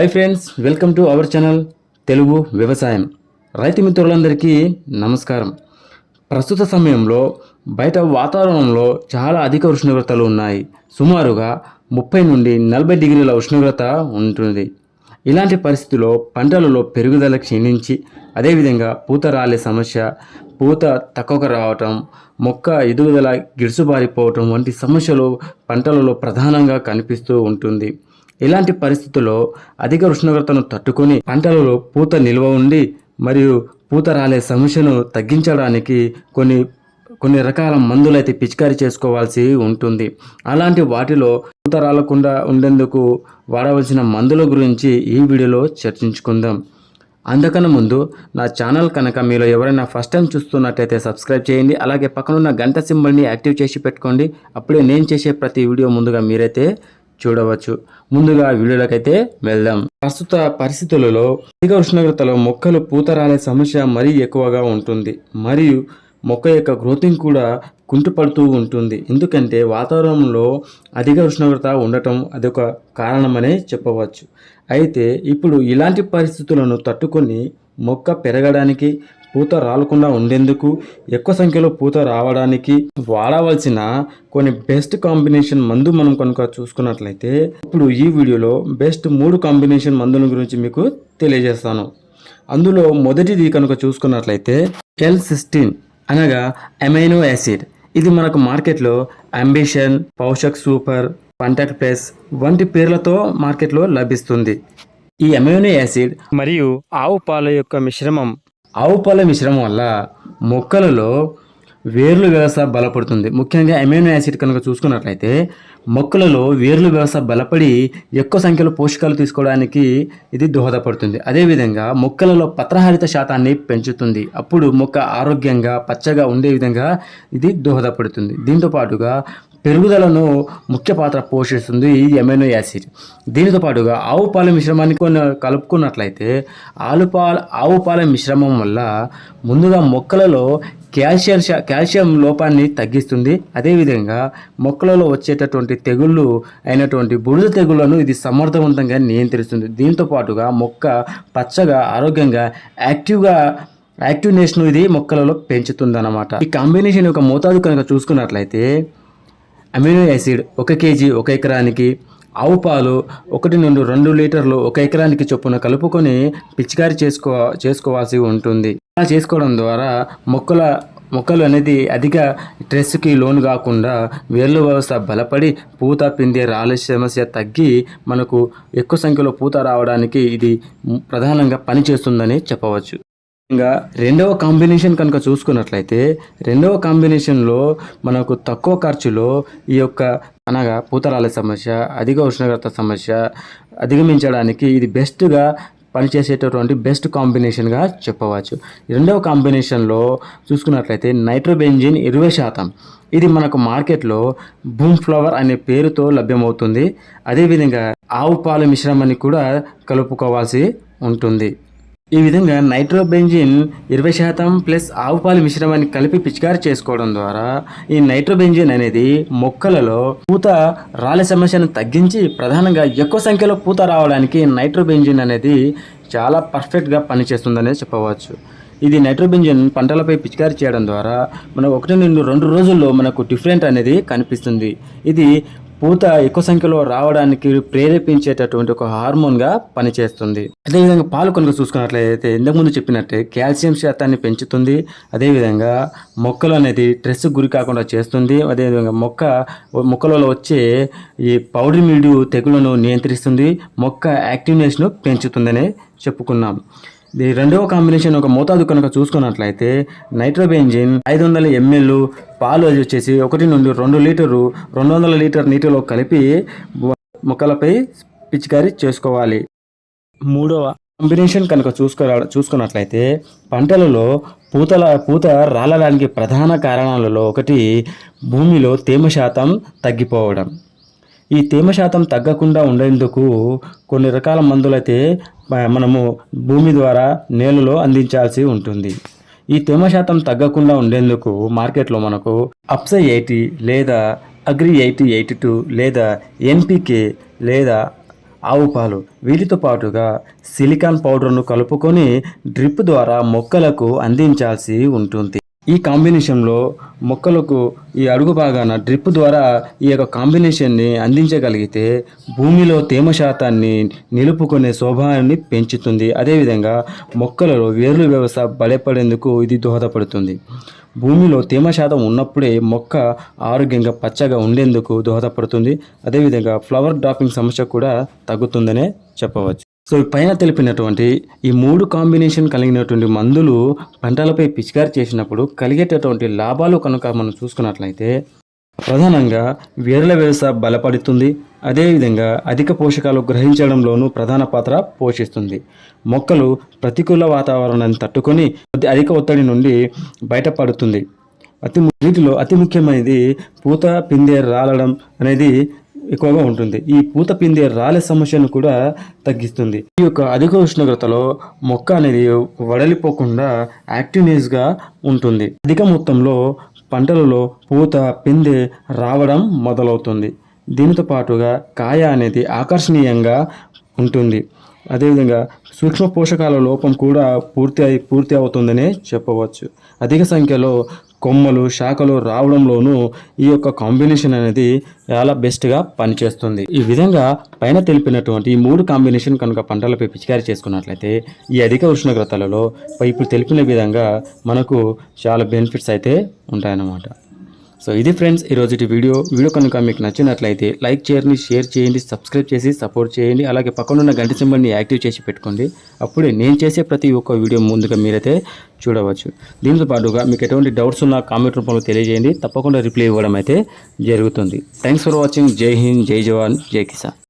Hi friends welcome to our channel Telugu వ్యవసాయం రైతు మిత్రులందరికీ నమస్కారం ప్రస్తుత సమయంలో బయట వాతావరణంలో చాలా అధిక ఉష్ణోగ్రతలు ఉన్నాయి సుమారుగా ముప్పై నుండి నలభై డిగ్రీల ఉష్ణోగ్రత ఉంటుంది ఇలాంటి పరిస్థితుల్లో పంటలలో పెరుగుదల క్షీణించి అదేవిధంగా పూత రాలే సమస్య పూత తక్కువగా రావటం మొక్క ఎదుగుదల గిడుసుబారిపోవటం వంటి సమస్యలు పంటలలో ప్రధానంగా కనిపిస్తూ ఉంటుంది ఇలాంటి పరిస్థితుల్లో అధిక ఉష్ణోగ్రతను తట్టుకొని పంటలలో పూత నిల్వ ఉండి మరియు పూత రాలే సమస్యను తగ్గించడానికి కొన్ని కొన్ని రకాల మందులైతే పిచికారీ చేసుకోవాల్సి ఉంటుంది. అలాంటి వాటిలో పూత రాలకుండా ఉండేందుకు వాడవలసిన మందుల గురించి ఈ వీడియోలో చర్చించుకుందాం. అందుకన్నా ముందు నా ఛానల్ కనుక మీలో ఎవరైనా ఫస్ట్ టైం చూస్తున్నట్టయితే సబ్స్క్రైబ్ చేయండి అలాగే పక్కనున్న గంట సింబల్ని యాక్టివ్ చేసి పెట్టుకోండి. అప్పుడే నేను చేసే ప్రతి వీడియో ముందుగా మీరైతే చూడవచ్చు. ముందుగా వీడియోలకైతే వెళ్దాం. ప్రస్తుత పరిస్థితులలో అధిక ఉష్ణోగ్రతలో మొక్కలు పూత రాలే సమస్య మరీ ఎక్కువగా ఉంటుంది. మరియు మొక్క యొక్క గ్రోతింగ్ కూడా కుంటుపడుతూ ఉంటుంది. ఎందుకంటే వాతావరణంలో అధిక ఉష్ణోగ్రత ఉండటం అదొక కారణమనే చెప్పవచ్చు. అయితే ఇప్పుడు ఇలాంటి పరిస్థితులను తట్టుకొని మొక్క పెరగడానికి పూత రాలకుండా ఉండేందుకు ఎక్కువ సంఖ్యలో పూత రావడానికి వాడవలసిన కొన్ని బెస్ట్ కాంబినేషన్ మందు మనం కనుక చూసుకున్నట్లయితే ఇప్పుడు ఈ వీడియోలో బెస్ట్ మూడు కాంబినేషన్ మందుల గురించి మీకు తెలియజేస్తాను. అందులో మొదటిది కనుక చూసుకున్నట్లయితే ఎల్ సిక్స్టీన్ అనగా అమైనో యాసిడ్ ఇది మనకు మార్కెట్లో అంబిషన్ పౌషక్ సూపర్ పంటక్ ప్లస్ వంటి పేర్లతో మార్కెట్లో లభిస్తుంది. ఈ అమైనో యాసిడ్ మరియు ఆవు పాల యొక్క మిశ్రమం ఆవు పాల మిశ్రమం వల్ల మొక్కలలో వేర్లు వ్యవస్థ బలపడుతుంది. ముఖ్యంగా అమైనో యాసిడ్ కనుక చూసుకున్నట్లయితే మొక్కలలో వేర్లు వ్యవస్థ బలపడి ఎక్కువ సంఖ్యలో పోషకాలు తీసుకోవడానికి ఇది దోహదపడుతుంది. అదేవిధంగా మొక్కలలో పత్రహారిత శాతాన్ని పెంచుతుంది. అప్పుడు మొక్క ఆరోగ్యంగా పచ్చగా ఉండే విధంగా ఇది దోహదపడుతుంది. దీంతో పాటుగా పెరుగుదలను ముఖ్య పాత్ర పోషిస్తుంది ఈ ఎమైనో యాసిడ్. దీనితో పాటుగా ఆవు పాల మిశ్రమాన్ని కొన్ని కలుపుకున్నట్లయితే ఆలు పాల ఆవు పాల మిశ్రమం వల్ల ముందుగా మొక్కలలో కాల్షియం కాల్షియం లోపాన్ని తగ్గిస్తుంది. అదేవిధంగా మొక్కలలో వచ్చేటటువంటి తెగుళ్ళు అయినటువంటి బుడిద తెగుళ్ళను ఇది సమర్థవంతంగా నియంత్రిస్తుంది. దీంతో పాటుగా మొక్క పచ్చగా ఆరోగ్యంగా యాక్టివ్గా యాక్టివ్నెస్ను ఇది మొక్కలలో పెంచుతుందన్నమాట. ఈ కాంబినేషన్ యొక్క మోతాదు కనుక చూసుకున్నట్లయితే అమినో యాసిడ్ ఒక కేజీ ఒక ఎకరానికి ఆవు పాలు ఒకటి నుండి రెండు లీటర్లు ఒక ఎకరానికి చొప్పున కలుపుకొని పిచికారి చేసుకో చేసుకోవాల్సి ఉంటుంది. అలా చేసుకోవడం ద్వారా మొక్కల మొక్కలు అనేది అధిక స్ట్రెస్కి లోను కాకుండా వేర్ల వ్యవస్థ బలపడి పూత పిందే రాళ్ళ సమస్య తగ్గి మనకు ఎక్కువ సంఖ్యలో పూత రావడానికి ఇది ప్రధానంగా పనిచేస్తుందని చెప్పవచ్చు. ఇంకా రెండవ కాంబినేషన్ కనుక చూసుకున్నట్లయితే రెండవ కాంబినేషన్లో మనకు తక్కువ ఖర్చులో ఈ యొక్క అనగా పూతరాల సమస్య అధిక ఉష్ణోగ్రత సమస్య అధిగమించడానికి ఇది బెస్ట్గా పనిచేసేటటువంటి బెస్ట్ కాంబినేషన్గా చెప్పవచ్చు. రెండవ కాంబినేషన్లో చూసుకున్నట్లయితే నైట్రోబెంజిన్ ఇరవై శాతం. ఇది మనకు మార్కెట్లో బూమ్ ఫ్లవర్ అనే పేరుతో లభ్యమవుతుంది. అదేవిధంగా ఆవు పాల మిశ్రమాన్ని కూడా కలుపుకోవాల్సి ఉంటుంది. ఈ విధంగా నైట్రోబెంజిన్ ఇరవై శాతం ప్లస్ ఆవు పాలు మిశ్రమాన్ని కలిపి పిచికారి చేసుకోవడం ద్వారా ఈ నైట్రోబెంజిన్ అనేది మొక్కలలో పూత రాళ్ళ సమస్యను తగ్గించి ప్రధానంగా ఎక్కువ సంఖ్యలో పూత రావడానికి నైట్రోబెంజిన్ అనేది చాలా పర్ఫెక్ట్గా పనిచేస్తుందనే చెప్పవచ్చు. ఇది నైట్రోబెంజిన్ పంటలపై పిచికారి చేయడం ద్వారా మనం ఒకటి నుండి రెండు రోజుల్లో మనకు డిఫరెంట్ అనేది కనిపిస్తుంది. ఇది పూత ఎక్కువ సంఖ్యలో రావడానికి ప్రేరేపించేటటువంటి ఒక హార్మోన్గా పనిచేస్తుంది. అదేవిధంగా పాలు కనుక చూసుకున్నట్లయితే ఇంతకుముందు చెప్పినట్టే కాల్షియం శాతాన్ని పెంచుతుంది. అదేవిధంగా మొక్కలు అనేది స్ట్రెస్ గురి కాకుండా చేస్తుంది. అదేవిధంగా మొక్క మొక్కలలో వచ్చే ఈ పౌడర్ మీడియు తెగులను నియంత్రిస్తుంది. మొక్క యాక్టివ్నెస్ను పెంచుతుందనే చెప్పుకున్నాం. దీని రెండవ కాంబినేషన్ ఒక మోతాదు కనుక చూసుకున్నట్లయితే నైట్రోబెంజిన్ ఐదు వందల ఎంఎల్ పాలు అది వచ్చేసి ఒకటి నుండి రెండు లీటరు రెండు వందల లీటర్ నీటిలో కలిపి మొక్కలపై పిచికారీ చేసుకోవాలి. మూడవ కాంబినేషన్ కనుక చూసుకో చూసుకున్నట్లయితే పంటలలో పూతల పూత రాలడానికి ప్రధాన కారణాలలో ఒకటి భూమిలో తేమ శాతం తగ్గిపోవడం. ఈ తేమ శాతం తగ్గకుండా ఉండేందుకు కొన్ని రకాల మందులైతే మనము భూమి ద్వారా నేలలో అందించాల్సి ఉంటుంది. ఈ తేమ శాతం తగ్గకుండా ఉండేందుకు మార్కెట్లో మనకు అప్సై ఎయిటీ లేదా అగ్రి ఎయిటీ ఎయిటీ టూ లేదా ఎన్పికే లేదా ఆవు పాలు వీటితో పాటుగా సిలికాన్ పౌడర్ను కలుపుకొని డ్రిప్ ద్వారా మొక్కలకు అందించాల్సి ఉంటుంది. ఈ కాంబినేషన్లో మొక్కలకు ఈ అడుగు భాగాన డ్రిప్ ద్వారా ఈ యొక్క కాంబినేషన్ని అందించగలిగితే భూమిలో తేమ శాతాన్ని నిలుపుకునే స్వభావాన్ని పెంచుతుంది. అదేవిధంగా మొక్కలలో వేర్లు వ్యవస్థ బలపడేందుకు ఇది దోహదపడుతుంది. భూమిలో తేమ శాతం ఉన్నప్పుడే మొక్క ఆరోగ్యంగా పచ్చగా ఉండేందుకు దోహదపడుతుంది. అదేవిధంగా ఫ్లవర్ డ్రాపింగ్ సమస్య కూడా తగ్గుతుందనే చెప్పవచ్చు. సో పైన తెలిపినటువంటి ఈ మూడు కాంబినేషన్ కలిగినటువంటి మందులు పంటలపై పిచికారి చేసినప్పుడు కలిగేటటువంటి లాభాలు కనుక మనం చూసుకున్నట్లయితే ప్రధానంగా వేర్ల వ్యవస్థ బలపడుతుంది. అదేవిధంగా అధిక పోషకాలు గ్రహించడంలోనూ ప్రధాన పాత్ర పోషిస్తుంది. మొక్కలు ప్రతికూల వాతావరణాన్ని తట్టుకొని అధిక ఒత్తిడి నుండి బయటపడుతుంది. అతి వీటిలో అతి ముఖ్యమైనది పూత పిందె రాలడం అనేది ఎక్కువగా ఉంటుంది. ఈ పూత పిందె రాలే సమస్యను కూడా తగ్గిస్తుంది. ఈ యొక్క అధిక ఉష్ణోగ్రతలో మొక్క అనేది వడలిపోకుండా యాక్టివ్నెస్గా ఉంటుంది. అధిక మొత్తంలో పంటలలో పూత పిందె రావడం మొదలవుతుంది. దీనితో పాటుగా కాయ అనేది ఆకర్షణీయంగా ఉంటుంది. అదేవిధంగా సూక్ష్మ పోషకాల లోపం కూడా పూర్తి అయి పూర్తి అవుతుందనే చెప్పవచ్చు. అధిక సంఖ్యలో కొమ్మలు శాఖలు రావడంలోనూ ఈ యొక్క కాంబినేషన్ అనేది చాలా బెస్ట్గా పనిచేస్తుంది. ఈ విధంగా పైన తెలిపినటువంటి ఈ మూడు కాంబినేషన్ కనుక పంటలపై పిచికారీ చేసుకున్నట్లయితే ఈ అధిక ఉష్ణోగ్రతలలో ఇప్పుడు తెలిపిన విధంగా మనకు చాలా బెనిఫిట్స్ అయితే ఉంటాయన్నమాట. సో ఇది ఫ్రెండ్స్ ఈరోజు వీడియో వీడియో కనుక మీకు నచ్చినట్లయితే లైక్ చేయండి షేర్ చేయండి సబ్స్క్రైబ్ చేసి సపోర్ట్ చేయండి. అలాగే పక్కనున్న గంట సింబల్ని యాక్టివ్ చేసి పెట్టుకోండి. అప్పుడే నేను చేసే ప్రతి ఒక్క వీడియో ముందుగా మీరైతే చూడవచ్చు. దీంతో పాటుగా మీకు ఎటువంటి డౌట్స్ ఉన్నా కామెంట్ రూపంలో తెలియజేయండి. తప్పకుండా రిప్లై ఇవ్వడం అయితే జరుగుతుంది. థ్యాంక్స్ ఫర్ వాచింగ్ జై హింద్ జై జవాన్ జై కిసాన్